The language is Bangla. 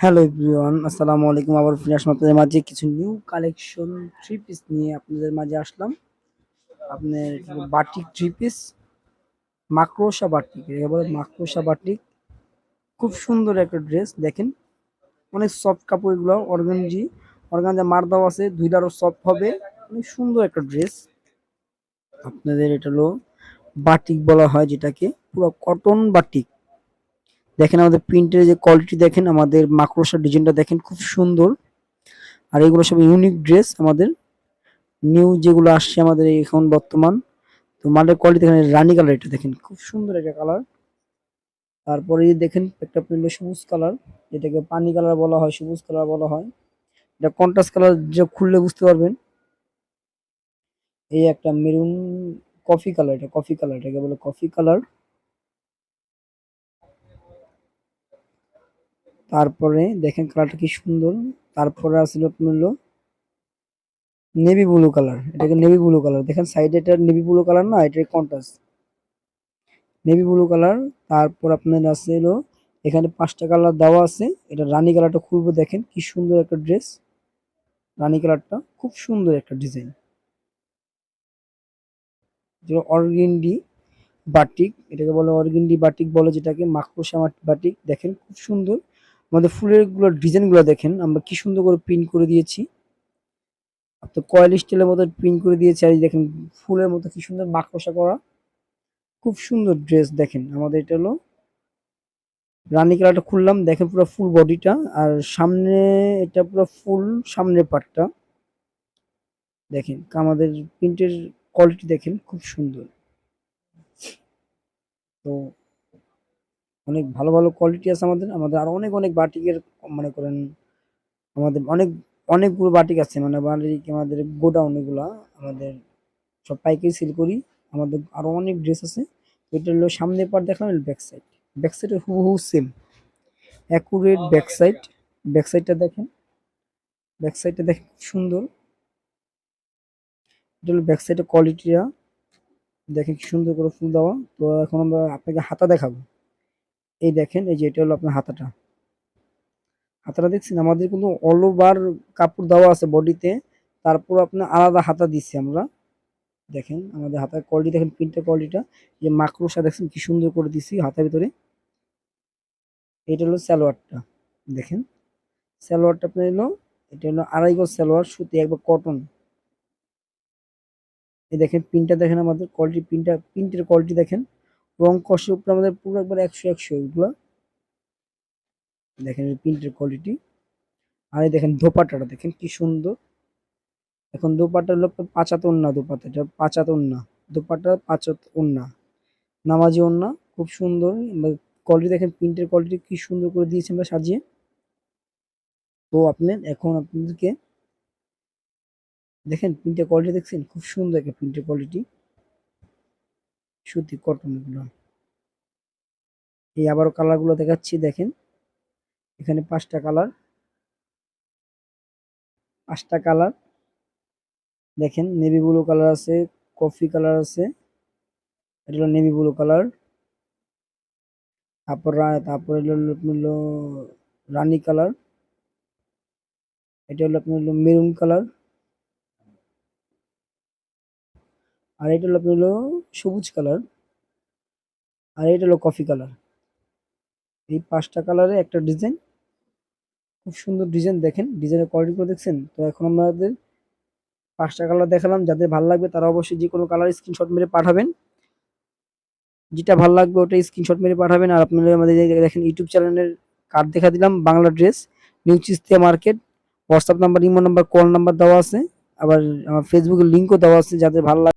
হ্যালো এভরিওয়ান আসসালামু আলাইকুম, আবার ফিরে আসলাম আপনাদের মাঝে কিছু নিউ কালেকশন থ্রি পিস নিয়ে আপনাদের মাঝে আসলাম। আপনার বাটিক থ্রি পিস মাকড়সা বাটিক একে বলে মাকড়সা বাটিক খুব সুন্দর একটা ড্রেস দেখেন। অনেক সফট কাপড় এগুলো অর্গানজি অর্গানজা মার দেওয়া আছে ধুইলারও সফট হবে। অনেক সুন্দর একটা ড্রেস আপনাদের এটা হলো বাটিক বলা হয় যেটাকে, পুরো কটন বাটিক দেখেন আমাদের প্রিন্টের যে কোয়ালিটি দেখেন, আমাদের মাকড়সার ডিজাইনটা দেখেন খুব সুন্দর। আর এগুলো সব ইউনিক ড্রেস আমাদের। নিউ যেগুলো আসছে আমাদের এখন বর্তমান। তো মালের কোয়ালিটি দেখেন রানি কালার এটা দেখেন, খুব সুন্দর একটা কালার তারপরে দেখেন একটা প্রিন্ট সবুজ কালার এটাকে পানি কালার বলা হয়, সবুজ কালার বলা হয়। এটা কন্ট্রাস্ট কালার যে খুললে বুঝতে পারবেন। এই একটা মেরুন কফি কালার এটা কফি কালার এটাকে বলে কফি কালার তারপরে দেখেন কালারটা কি সুন্দর। তারপরে আসলে আপনার নেভি ব্লু কালার এটাকে নেভি ব্লু কালার দেখেন সাইডে এটা নেভি ব্লু কালার না এটা কন্ট্রাস্ট নেভি ব্লু কালার তারপর আপনার আছে হলো, এখানে পাঁচটা কালার দেওয়া আছে। এটা রানী কালারটা খুলবো দেখেন, কি সুন্দর একটা ড্রেস রানী কালারটা খুব সুন্দর একটা ডিজাইন যেটা অর্গিন্ডি বাটিক এটাকে বলে অর্গিন্ডি বাটিক বলে, যেটাকে মাকড়সা বাটিক দেখেন, খুব সুন্দর। আমাদের ফুলেরগুলো ডিজাইনগুলো দেখেন, আমরা কি সুন্দর করে প্রিন্ট করে দিয়েছি। তো কয়েল স্টিলের মতো প্রিন্ট করে দিয়েছি, আর দেখেন ফুলের মতো কি সুন্দর মাকড়সা করা। খুব সুন্দর ড্রেস দেখেন, আমাদের এটা হলো রানী কালারটা খুললাম, দেখেন পুরো ফুল বডিটা আর সামনে এটা পুরো ফুল সামনের পার্টটা দেখেন, আমাদের প্রিন্টের কোয়ালিটি দেখেন, খুব সুন্দর। তো অনেক ভালো ভালো কোয়ালিটি আছে আমাদের। আমাদের আরও অনেক অনেক বাটিকের মনে করেন আমাদের অনেক অনেকগুলো বাটিক আছে। মানে বাটিক আমাদের গোডাউন এগুলা আমাদের সব পাইকারি সেল করি। আমাদের আরও অনেক ড্রেস আছে। এটা হলো সামনে পার্ট দেখলাম ব্যাক সাইড ব্যাক সাইডে হুবহু same accurate back side back সাইডটা দেখেন। ব্যাক সাইডটা দেখেন খুব সুন্দর। এটা হলো ব্যাক সাইডের কোয়ালিটিটা দেখেন কি সুন্দর করে ফুল দেওয়া। তো এখন আমরা আপনাকে হাতা দেখাবো। এই দেখেন, এই যে এটা হলো আপনার হাতাটা। হাতাটা দেখছেন? আমাদের কিন্তু অল ওভার কাপড় দেওয়া আছে বডিতে তারপর আপনার আলাদা হাতা দিচ্ছি আমরা। দেখেন, আমাদের হাতার কোয়ালিটি দেখেন প্রিন্টের কোয়ালিটিটা যে মাকড়সা, দেখছেন কি সুন্দর করে দিচ্ছি হাতার ভিতরে। এটা হলো সালোয়ারটা, দেখেন। সালোয়ারটা আপনার এলো এটা হলো আড়াই গজ সালোয়ার, সুতি, একবার কটন এই দেখেন প্রিন্টটা দেখেন আমাদের কোয়ালিটি প্রিন্টটা প্রিন্টের কোয়ালিটি দেখেন। রং কষের উপরে আমাদের পুরো একবার একশো একশো এগুলো। দেখেন প্রিন্টের কোয়ালিটি আর দেখেন দোপাট্টাটা, দেখেন কি সুন্দর। এখন দোপাট্টা হলো পাঁচাত ওন্না দোপাট্টা, এটা ওন্না দোপাট্টা পাঁচাত ওন্না নামাজি ওন্না, খুব সুন্দর। কোয়ালিটি দেখেন, প্রিন্টের কোয়ালিটি কি সুন্দর করে দিয়েছে আমরা সাজিয়ে। তো আপনি এখন আপনাদেরকে দেখেন, প্রিন্টের কোয়ালিটি দেখছেন? খুব সুন্দর একটা প্রিন্টের কোয়ালিটি সুতি কটন এগুলো এই আবারও কালারগুলো দেখাচ্ছি, দেখেন। এখানে পাঁচটা কালার। পাঁচটা কালার। দেখেন নেভি ব্লু কালার আছে কফি কালার আছে। এটা হলো নেভি ব্লু কালার। তারপর তারপর হলো রানি কালার। এটা হলো আপনার হলো মেরুন কালার। আর এটা হলো আপনার হলো সবুজ কালার। আর এটা হলো কফি কালার। এই পাঁচটা কালারে একটা ডিজাইন। খুব সুন্দর ডিজাইন দেখেন। ডিজাইনের কোয়ালিটিগুলো দেখছেন? তো এখন আমাদের পাঁচটা কালার দেখালাম। যাদের ভালো লাগবে তারা অবশ্যই যে কোনো কালার স্ক্রিনশট মেরে পাঠাবেন। যেটা ভালো লাগবে ওটা স্ক্রিনশট মেরে পাঠাবেন। আর আপনারা আমাদের দেখেন ইউটিউব চ্যানেলের কার্ড দেখা দিলাম, Bangla dress new Chistia market WhatsApp number imo number call number দেওয়া আছে। আবার আমার ফেসবুকের লিঙ্কও দেওয়া আছে। যাদের ভালো